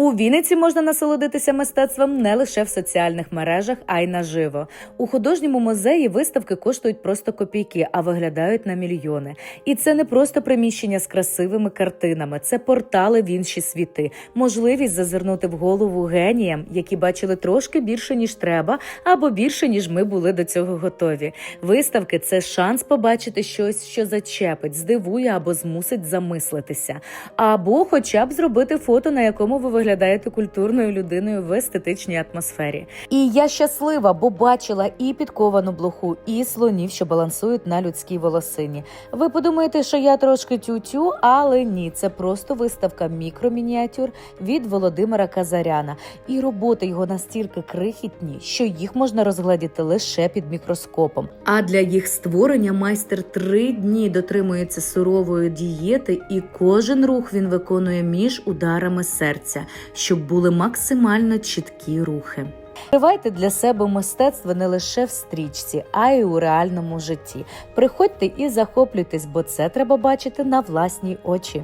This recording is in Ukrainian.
У Вінниці можна насолодитися мистецтвом не лише в соціальних мережах, а й наживо. У художньому музеї виставки коштують просто копійки, а виглядають на мільйони. І це не просто приміщення з красивими картинами, це портали в інші світи, можливість зазирнути в голову геніям, які бачили трошки більше ніж треба, або більше ніж ми були до цього готові. Виставки це шанс побачити щось, що зачепить, здивує або змусить замислитися, або хоча б зробити фото, на якому ви виглядаєте культурною людиною в естетичній атмосфері. І я щаслива, бо бачила і підковану блоху, і слонів, що балансують на людській волосині. Ви подумаєте, що я трошки тютю, але ні, це просто виставка мікромініатюр від Володимира Казаряна. І роботи його настільки крихітні, що їх можна розгледіти лише під мікроскопом. А для їх створення майстер три дні дотримується сурової дієти, і кожен рух він виконує між ударами серця, щоб були максимально чіткі рухи. Відкривайте для себе мистецтво не лише в стрічці, а й у реальному житті. Приходьте і захоплюйтесь, бо це треба бачити на власні очі.